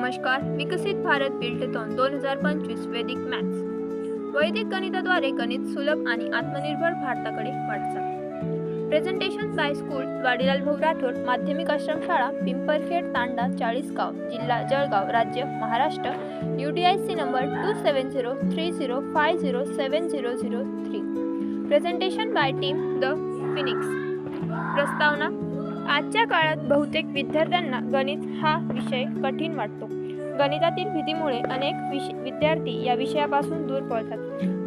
नमस्कार विकसित भारत बिल्डथॉन दोन हजार पंचवीस वैदिक मॅथ्स वैदिक गणिताद्वारे गणित सुलभ आणि आत्मनिर्भर भारताकडे वाटचाल. प्रेझेंटेशन बाय स्कूल वाडीलाल भाऊ राठोड माध्यमिक आश्रमशाळा पिंपरखेड तांडा चाळीसगाव जिल्हा जळगाव राज्य Maharashtra U D I C number two seven zero three zero five zero seven zero zero three presentation by team the Phoenix प्रस्तावना आजच्या काळात बहुतेक विद्यार्थ्यांना गणित हा विषय कठीण वाटतो. गणितातील भीतीमुळे अनेक विषय विद्यार्थी या विषयापासून दूर पळतात.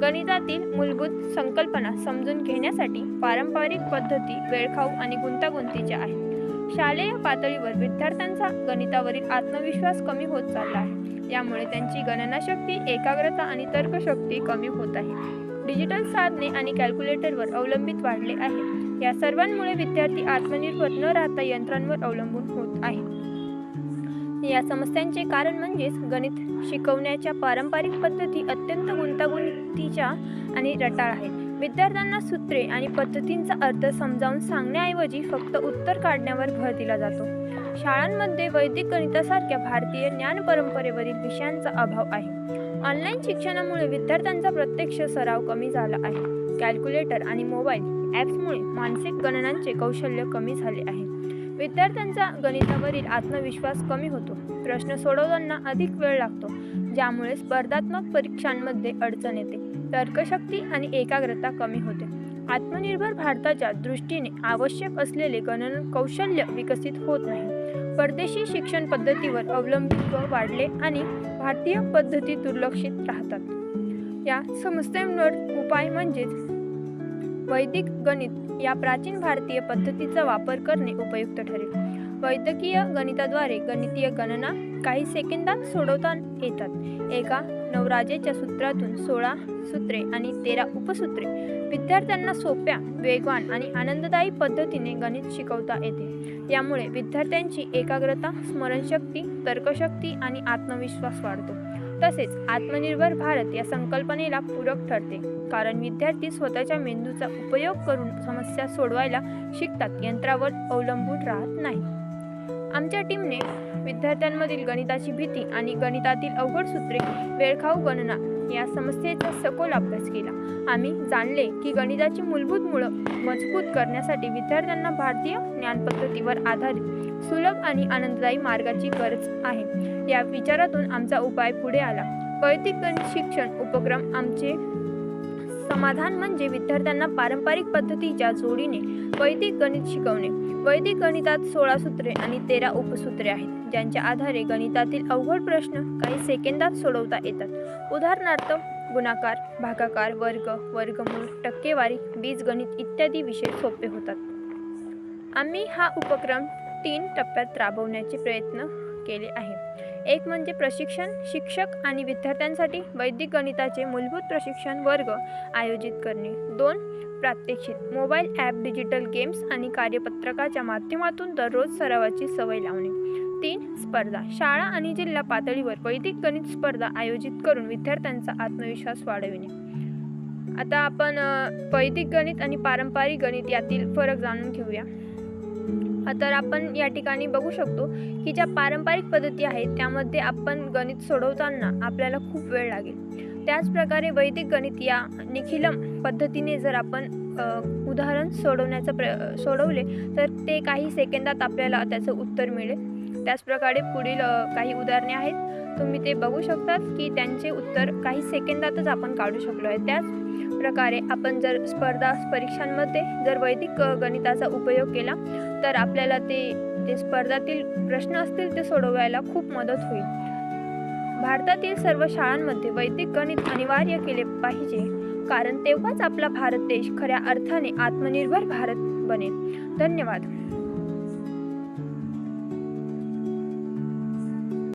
गणितातील मूलभूत संकल्पना समजून घेण्यासाठी पारंपरिक पद्धती वेळखाऊ आणि गुंतागुंतीच्या आहेत. शालेय पातळीवर विद्यार्थ्यांचा गणितावरील आत्मविश्वास कमी होत चालला आहे. यामुळे त्यांची गणनाशक्ती एकाग्रता आणि तर्कशक्ती कमी होत आहे. डिजिटल साधने आणि कॅल्क्युलेटरवर अवलंबित वाढले आहे. या सर्वांमुळे विद्यार्थी आत्मनिर्भर न राहता यंत्रांवर अवलंबून होत आहे. या समस्यांचे कारण म्हणजेच गणित शिकवण्याच्या पारंपरिक पद्धती अत्यंत गुंतागुंतीच्या आणि रटाळ आहेत. विद्यार्थ्यांना सूत्रे आणि पद्धतींचा अर्थ समजावून सांगण्याऐवजी फक्त उत्तर काढण्यावर भर दिला जातो. शाळांमध्ये वैदिक गणितासारख्या भारतीय ज्ञान परंपरेवरील विषयांचा अभाव आहे. ऑनलाईन शिक्षणामुळे विद्यार्थ्यांचा प्रत्यक्ष सराव कमी झाला आहे. कॅल्क्युलेटर आणि मोबाईल ॲप्समुळे मानसिक गणनांचे कौशल्य कमी झाले आहे. विद्यार्थ्यांचा गणितावरील आत्मविश्वास कमी होतो. प्रश्न सोडवताना अधिक वेळ लागतो ज्यामुळे स्पर्धात्मक परीक्षांमध्ये अडचण येते. तर्कशक्ती आणि एकाग्रता कमी होते. आत्मनिर्भर भारताच्या दृष्टीने आवश्यक असलेले गणन कौशल्य विकसित होत नाही परदेशी शिक्षण पद्धतीवर अवलंबित्व वाढले आणि भारतीय पद्धती दुर्लक्षित राहतात. या समस्यांवर उपाय म्हणजेच वैदिक गणित या प्राचीन भारतीय पद्धतीचा वापर करणे उपयुक्त ठरेल. वैद्यकीय गणिताद्वारे गणितीय गणना काही सेकंदात सोडवता येतात. एका नवराजेच्या सूत्रातून सोळा सूत्रे आणि तेरा उपसूत्रे. विद्यार्थ्यांना सोप्या वेगवान आणि आनंददायी पद्धतीने गणित शिकवता येते. यामुळे विद्यार्थ्यांची एकाग्रता स्मरणशक्ती तर्कशक्ती आणि आत्मविश्वास वाढतो. तसेच आत्मनिर्भर भारत या संकल्पनेला पूरक ठरते. कारण विद्यार्थी स्वतःच्या मेंदूचा उपयोग करून समस्या सोडवायला शिकतात यंत्रावर अवलंबून राहत नाही. आमच्या टीमने विद्यार्थ्यांमधील गणिताची भीती आणि गणितातील अवघड सूत्रे वेळखाऊ गणना या समस्येचा सखोल अभ्यास केला. आम्ही जाणले की गणिताची मूलभूत मुळं मजबूत करण्यासाठी विद्यार्थ्यांना भारतीय ज्ञानपद्धतीवर आधारित सुलभ आणि आनंददायी मार्गाची गरज आहे. या विचारातून आमचा उपाय पुढे आला. वैदिक गणित शिक्षण उपक्रम आमचे समाधान म्हणजे विद्यार्थ्यांना पारंपरिक पद्धतीच्या जोडीने वैदिक गणित शिकवणे. वैदिक गणितात सोळा सूत्रे आणि तेरा उपसूत्रे आहेत ज्यांच्या आधारे गणितातील अवघड प्रश्न काही सेकंदात सोडवता येतात. उदाहरणार्थ गुणाकार भागाकार वर्ग वर्गमूळ टक्केवारी बीजगणित इत्यादी विषय सोपे होतात. आम्ही हा उपक्रम तीन टप्प्यात राबवण्याचे प्रयत्न केले आहे. एक म्हणजे प्रशिक्षण शिक्षक आणि विद्यार्थ्यांसाठी वैदिक गणिताचे मूलभूत प्रशिक्षण वर्ग आयोजित करणे. दोन प्रात्यक्षिक. मोबाईल ॲप डिजिटल गेम्स आणि कार्यपत्रकाच्या माध्यमातून दररोज सरावाची सवय लावणे. तीन स्पर्धा. शाळा आणि जिल्हा पातळीवर वैदिक गणित स्पर्धा आयोजित करून विद्यार्थ्यांचा आत्मविश्वास वाढविणे. आता आपण वैदिक गणित आणि पारंपरिक गणित यातील फरक जाणून घेऊया. तर आपण या ठिकाणी बघू शकतो की ज्या पारंपरिक पद्धती आहेत त्यामध्ये आपण गणित सोडवताना आपल्याला खूप वेळ लागेल. त्याचप्रकारे वैदिक गणित या निखिलम पद्धतीने जर आपण उदाहरण सोडवण्याचं प्र सोडवले तर ते काही सेकंदात आपल्याला त्याचं उत्तर मिळेल. त्याचप्रकारे पुढील काही उदाहरणे आहेत. तुम्ही ते बघू शकतात की त्यांचे उत्तर काही सेकंदातच आपण काढू शकलो आहे. त्याच प्रकारे आपण जर स्पर्धा परीक्षांमध्ये जर वैदिक गणिताचा उपयोग केला तर आपल्याला ते जे स्पर्धातील प्रश्न असतील ते सोडवायला खूप मदत होईल. भारतातील सर्व शाळांमध्ये वैदिक गणित अनिवार्य केले पाहिजे. कारण तेव्हाच आपला भारत देश खऱ्या अर्थाने आत्मनिर्भर भारत बनेल. धन्यवाद.